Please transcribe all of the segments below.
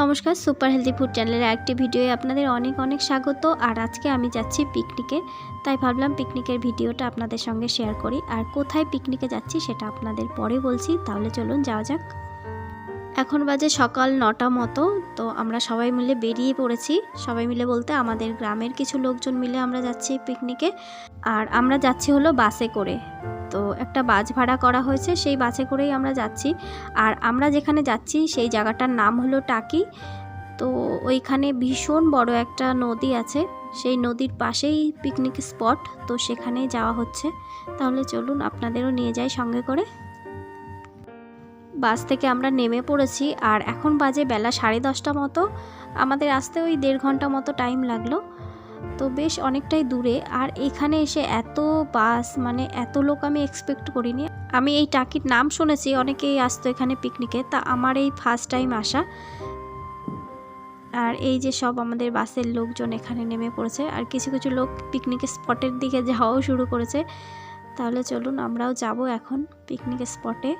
নমস্কার super healthy food চ্যানেলের একটি ভিডিওয়ে আপনাদের অনেক অনেক স্বাগত। আর আজকে আমি যাচ্ছি পিকনিকে, তাই ভাবলাম পিকনিকের ভিডিওটা আপনাদের সঙ্গে শেয়ার করি। আর কোথায় পিকনিকে যাচ্ছি সেটা আপনাদের পরে বলছি, তাহলে চলুন যাওয়া যাক। এখন বাজে সকাল নটা মতো, তো আমরা সবাই মিলে বেরিয়ে পড়েছি। সবাই মিলে বলতে আমাদের গ্রামের কিছু লোকজন মিলে আমরা যাচ্ছি পিকনিকে। আর আমরা যাচ্ছি হলো বাসে করে। তো একটা বাস ভাড়া করা হয়েছে, সেই বাসে করেই আমরা যাচ্ছি। আর আমরা যেখানে যাচ্ছি, সেই জায়গাটার নাম হলো টাকি। তো ওইখানে ভীষণ বড় একটা নদী আছে, সেই নদীর পাশেই পিকনিক স্পট তো সেখানেই যাওয়া হচ্ছে। তাহলে চলুন, আপনাদেরও নিয়ে যাই সঙ্গে করে। বাস থেকে আমরা নেমে পড়েছি, আর এখন বাজে বেলা সাড়ে দশটা মতো। আমাদের আসতে ওই দেড় ঘণ্টা মতো টাইম লাগল। তো বেশ অনেকটাই দূরে। আর এখানে এসে এত বাস মানে এত লোক আমি এক্সপেক্ট করিনি। আমি এই টাকির নাম শুনেছি, অনেকেই আসতো এখানে পিকনিকে তা আমার এই ফার্স্ট টাইম আসা। আর এই যে সব আমাদের বাসের লোকজন এখানে নেমে পড়েছে। আর কিছু কিছু লোক পিকনিক স্পটের দিকে যাওয়াও শুরু করেছে। তাহলে চলুন, আমরাও যাব এখন পিকনিক স্পটে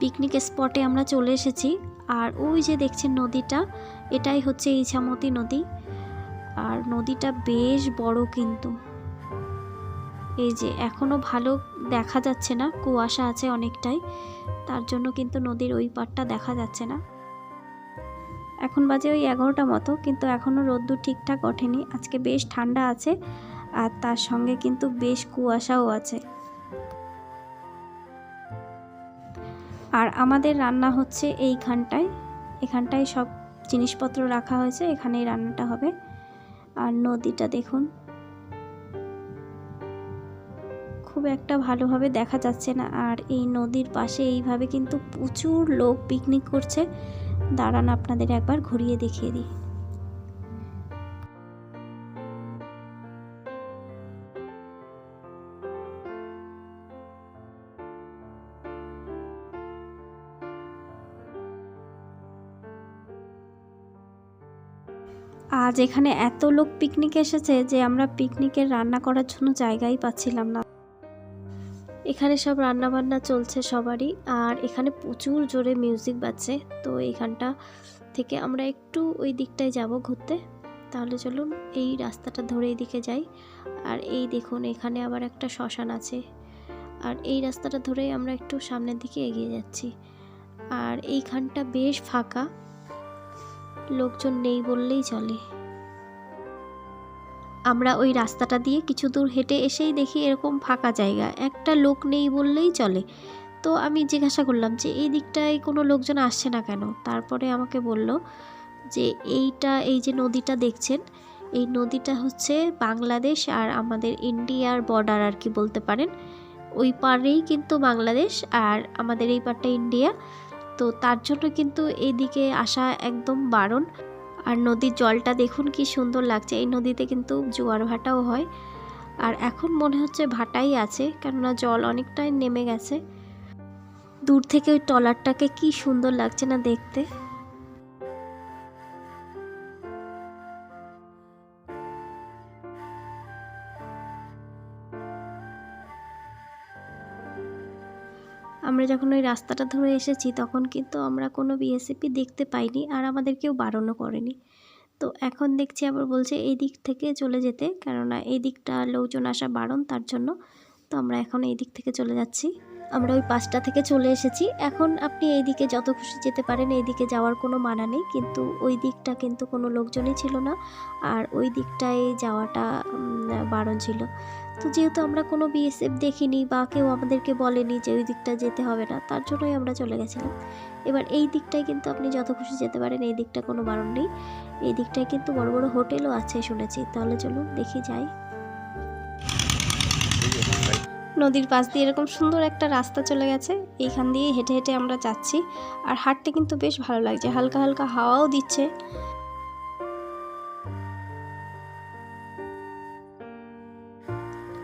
পিকনিক স্পটে আমরা চলে এসেছি। আর ওই যে দেখছেন নদীটা, এটাই হচ্ছে ইছামতি নদী। আর নদীটা বেশ বড় কিন্তু। এই যে এখনও ভালো দেখা যাচ্ছে না, কুয়াশা আছে অনেকটাই, তার জন্য কিন্তু নদীর ওই পারটা দেখা যাচ্ছে না। এখন বাজে ওই এগারোটা মতো, কিন্তু এখনও রোদ্দুর ঠিকঠাক ওঠেনি। আজকে বেশ ঠান্ডা আছে, আর তার সঙ্গে কিন্তু বেশ কুয়াশাও আছে। আর আমাদের রান্না হচ্ছে এইখানটায়। এখানটায় সব জিনিসপত্র রাখা হয়েছে, এখানেই রান্নাটা হবে। আর নদীটা দেখুন। খুব একটা ভালোভাবে দেখা যাচ্ছে না, আর এই নদীর পাশে এইভাবে কিন্তু প্রচুর লোক পিকনিক করছে। দাঁড়ান, আপনাদের একবার ঘুরিয়ে দেখিয়ে দিই। আজ এখানে এত লোক পিকনিক এসেছে যে আমরা পিকনিকের রান্না করার জন্য জায়গাই পাচ্ছিলাম না। এখানে সব রান্না বান্না চলছে সবারই, আর এখানে প্রচুর জোরে মিউজিক বাজছে। তো এখানটা থেকে আমরা একটু ওই দিকটায় যাব ঘুরতে। তাহলে চলুন এই রাস্তাটা ধরে এদিকে যাই। আর এই দেখুন, এখানে আবার একটা শ্মশান আছে। আর এই রাস্তাটা ধরেই আমরা একটু সামনের দিকে এগিয়ে যাচ্ছি। আর এইখানটা বেশ ফাঁকা। লোকজন নেই বললেই চলে। আমরা ওই রাস্তাটা দিয়ে কিছু দূর হেঁটে এসেই দেখি এরকম ফাঁকা জায়গা। একটা লোক নেই বললেই চলে। তো আমি জিজ্ঞাসা করলাম যে, এই দিকটায় কোনো লোকজন আসছে না কেন? তারপরে আমাকে বলল যে, এইটা, এই যে নদীটা দেখছেন, এই নদীটা হচ্ছে বাংলাদেশ আর আমাদের ইন্ডিয়ার বর্ডার আর কি বলতে পারেন। ওই পারেই কিন্তু বাংলাদেশ আর আমাদের এই পারটা ইন্ডিয়া। তো তার জন্য কিন্তু এদিকে আসা একদম বারণ। আর নদীর জলটা দেখুন কি সুন্দর লাগছে। এই নদীতে কিন্তু জোয়ার ভাটাও হয়। আর এখন মনে হচ্ছে ভাটাই আছে, কেননা জল অনেকটাই নেমে গেছে। দূর থেকে ওই ট্রলারটাকে কি সুন্দর লাগছে না দেখতে। আমরা যখন ওই রাস্তাটা ধরে এসেছি, তখন কিন্তু আমরা কোনো বিএসএপি দেখতে পাইনি আর আমাদের কেউ বারণও করেনি। তো এখন দেখছি আবার বলছে এই দিক থেকে চলে যেতে, কেননা এই দিকটা লোকজন আসা বারণ তার জন্য। তো আমরা এখন এই দিক থেকে চলে যাচ্ছি। আমরা ওই পাঁচটা থেকে চলে এসেছি। এখন আপনি এই দিকে যত খুশি যেতে পারেন, এই দিকে যাওয়ার কোনো মানা নেই। কিন্তু ওই দিকটা কিন্তু কোনো লোকজনই ছিল না। আর ওই দিকটায় যাওয়াটা বারণ ছিল। তো যেহেতু আমরা কোনো বিএসএফ দেখিনি বা কেউ আমাদেরকে বলেনি যে ওই দিকটা যেতে হবে না, তার জন্যই আমরা চলে গেছিলাম। এবার এই দিকটায় কিন্তু আপনি যত খুশি যেতে পারেন, এই দিকটা কোনো বারণ নেই। এই দিকটায় কিন্তু বড় বড় হোটেলও আছে শুনেছি, তাহলে চলুন দেখি যাই। নদীর পাশ দিয়ে এরকম সুন্দর একটা রাস্তা চলে গেছে, এইখান দিয়ে হেঁটে হেঁটে আমরা যাচ্ছি। আর হাঁটতে কিন্তু বেশ ভালো লাগছে, হালকা হালকা হাওয়াও দিচ্ছে।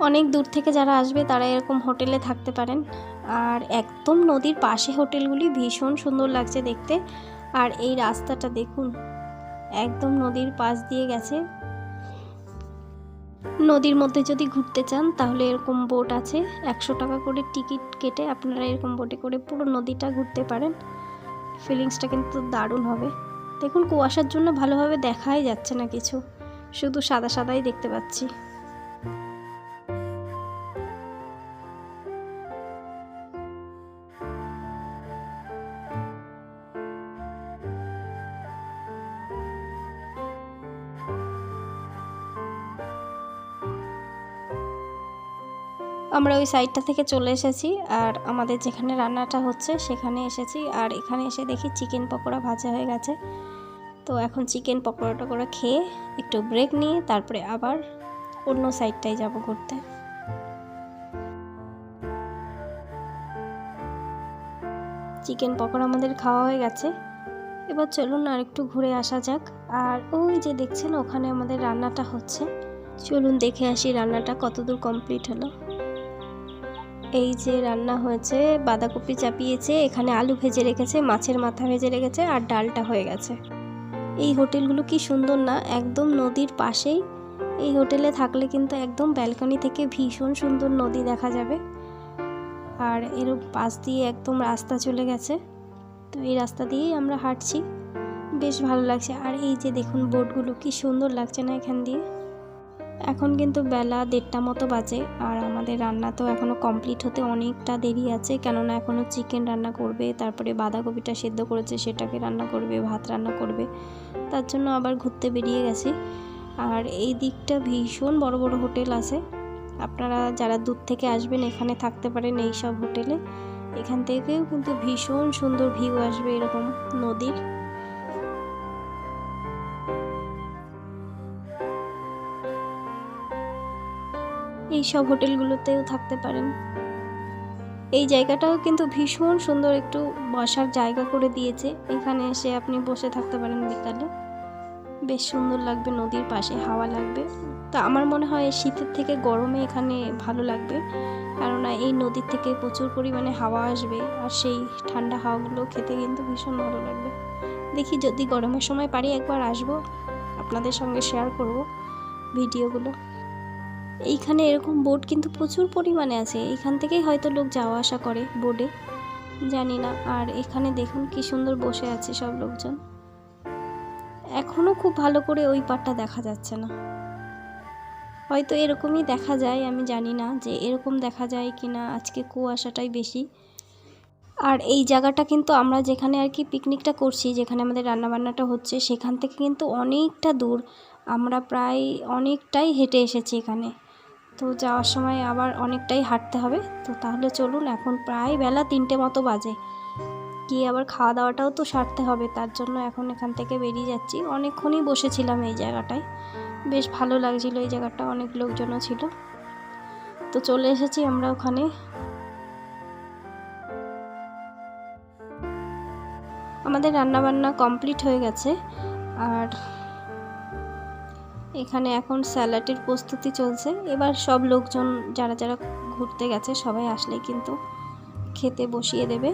অনেক দূর থেকে যারা আসবে তারা এরকম হোটেলে থাকতে পারেন। আর একদম নদীর পাশে হোটেলগুলি ভীষণ সুন্দর লাগছে দেখতে। আর এই রাস্তাটা দেখুন, একদম নদীর পাশ দিয়ে গেছে। নদীর মধ্যে যদি ঘুরতে চান তাহলে এরকম বোট আছে, একশো টাকা করে টিকিট কেটে আপনারা এরকম বোটে করে পুরো নদীটা ঘুরতে পারেন। ফিলিংসটা কিন্তু দারুণ হবে। দেখুন, কুয়াশার জন্য ভালোভাবে দেখাই যাচ্ছে না কিছু, শুধু সাদা সাদাই দেখতে পাচ্ছি। আমরা ওই সাইডটা থেকে চলে এসেছি আর আমাদের যেখানে রান্নাটা হচ্ছে সেখানে এসেছি। আর এখানে এসে দেখি চিকেন পকোড়া ভাজা হয়ে গেছে। তো এখন চিকেন পকোড়া টকোড়া খেয়ে একটু ব্রেক নিয়ে তারপরে আবার অন্য সাইডটায় যাব ঘুরতে। চিকেন পকোড়া আমাদের খাওয়া হয়ে গেছে। এবার চলুন আর একটু ঘুরে আসা যাক। আর ওই যে দেখছেন ওখানে আমাদের রান্নাটা হচ্ছে। চলুন দেখে আসি রান্নাটা কতদূর কমপ্লিট হলো। এই যে রান্না হয়েছে, বাঁধাকপি চাপিয়েছে, এখানে আলু ভেজে রেখেছে, মাছের মাথা ভেজে রেখেছে আর ডালটা হয়ে গেছে। এই হোটেলগুলো কি সুন্দর না? একদম নদীর পাশেই। এই হোটেলে থাকলে কিন্তু একদম ব্যালকনি থেকে ভীষণ সুন্দর নদী দেখা যাবে। আর এর পাশ দিয়ে একদম রাস্তা চলে গেছে। তো এই রাস্তা দিয়েই আমরা হাঁটছি। বেশ ভালো লাগছে। আর এই যে দেখুন, বোটগুলো কি সুন্দর লাগছে না এখান দিয়ে? এখন কিন্তু বেলা দেড়টা মতো বাজে আর আমাদের রান্না তো এখনও কমপ্লিট হতে অনেকটা দেরি আছে। কেননা এখনও চিকেন রান্না করবে, তারপরে বাঁধাকপিটা সেদ্ধ করেছে, সেটাকে রান্না করবে, ভাত রান্না করবে। তার জন্য আবার ঘুরতে বেরিয়ে গেছি। আর এই দিকটা ভীষণ বড় বড় হোটেল আছে। আপনারা যারা দূর থেকে আসবেন, এখানে থাকতে পারেন এই সব হোটেলে। এখান থেকেও কিন্তু ভীষণ সুন্দর ভিউ আসবে এরকম নদীর। এই সব হোটেলগুলোতেও থাকতে পারেন। এই জায়গাটাও কিন্তু ভীষণ সুন্দর একটু বসার জায়গা করে দিয়েছে। এখানে এসে আপনি বসে থাকতে পারেন বিকালে। বেশ সুন্দর লাগবে, নদীর পাশে হাওয়া লাগবে। তো আমার মনে হয় শীতের থেকে গরমে এখানে ভালো লাগবে। কেননা এই নদীর থেকে প্রচুর পরিমাণে হাওয়া আসবে আর সেই ঠান্ডা হাওয়াগুলো খেতে কিন্তু ভীষণ ভালো লাগবে। দেখি যদি গরমের সময় পারি একবার আসব। আপনাদের সঙ্গে শেয়ার করব ভিডিওগুলো। এইখানে এরকম বোট কিন্তু প্রচুর পরিমাণে আছে। এইখান থেকেই হয়তো লোক যাওয়া আসা করে বোটে। জানি না। আর এখানে দেখুন কি সুন্দর বসে আছে সব লোকজন। এখনও খুব ভালো করে ওই পাটটা দেখা যাচ্ছে না। হয়তো এরকমই দেখা যায়, আমি জানি না যে এরকম দেখা যায় কি না আজকে কুয়াশাটাই বেশি। আর এই জায়গাটা কিন্তু আমরা যেখানে আর কি পিকনিকটা করছি, যেখানে আমাদের রান্নাবান্নাটা হচ্ছে, সেখান থেকে কিন্তু অনেকটা দূর। আমরা প্রায় অনেকটাই হেঁটে এসেছি এখানে। তো যাওয়ার সময় আবার অনেকটাই হাঁটতে হবে। তো তাহলে চলুন, এখন প্রায় বেলা তিনটে মতো বাজে। গিয়ে আবার খাওয়া দাওয়াটাও তো সারতে হবে, তার জন্য এখন এখান থেকে বেরিয়ে যাচ্ছি। অনেকক্ষণই বসেছিলাম এই জায়গাটায়। বেশ ভালো লাগছিল এই জায়গাটা, অনেক লোকজনও ছিল। তো চলে এসেছি আমরা ওখানে। আমাদের রান্নাবান্না কমপ্লিট হয়ে গেছে। আর এখানে এখন স্যালাডের প্রস্তুতি চলছে। এবার সব লোকজন যারা যারা ঘুরতে গেছে সবাই আসলে কিন্তু খেতে বসিয়ে দেবে।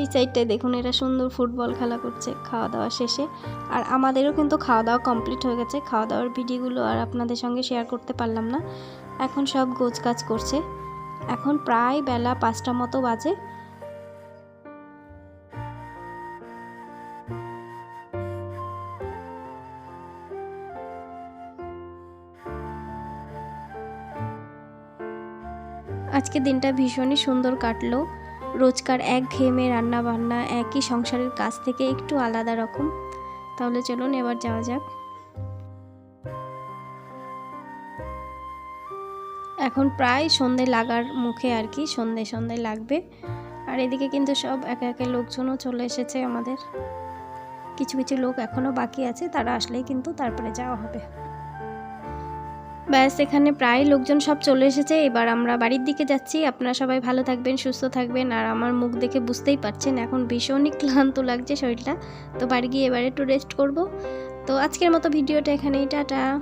এই সাইডটায় দেখুন, এরা সুন্দর ফুটবল খেলা করছে খাওয়া দাওয়া শেষে। আর আমাদেরও কিন্তু খাওয়া দাওয়া কমপ্লিট হয়ে গেছে। খাওয়া দাওয়ার ভিডিওগুলো আর আপনাদের সঙ্গে শেয়ার করতে পারলাম না। এখন সব গোছ কাজ করছে। এখন প্রায় বেলা পাঁচটা মতো বাজে। আজকে দিনটা ভীষণই সুন্দর কাটলো। রোজকার এক ঘেমে রান্না বান্না একই সংসারের কাজ থেকে একটু আলাদা রকম। তাহলে চলুন এবার যাওয়া যাক। এখন প্রায় সন্ধে লাগার মুখে আর কি, সন্ধে সন্ধে লাগবে। আর এদিকে কিন্তু সব একে একে লোকজনও চলে এসেছে আমাদের। কিছু কিছু লোক এখনও বাকি আছে, তারা আসলেই কিন্তু তারপরে যাওয়া হবে। ব্যাস, এখানে প্রায় লোকজন সব চলে এসেছে। এবার আমরা বাড়ির দিকে যাচ্ছি। আপনারা সবাই ভালো থাকবেন, সুস্থ থাকবেন। আর আমার মুখ দেখে বুঝতেই পারছেন, এখন ভীষণই ক্লান্ত লাগছে শরীরটা। তো বাড়ি গিয়ে এবারে একটু রেস্ট করব। তো আজকের মতো ভিডিওটা এখানেই, টাটা।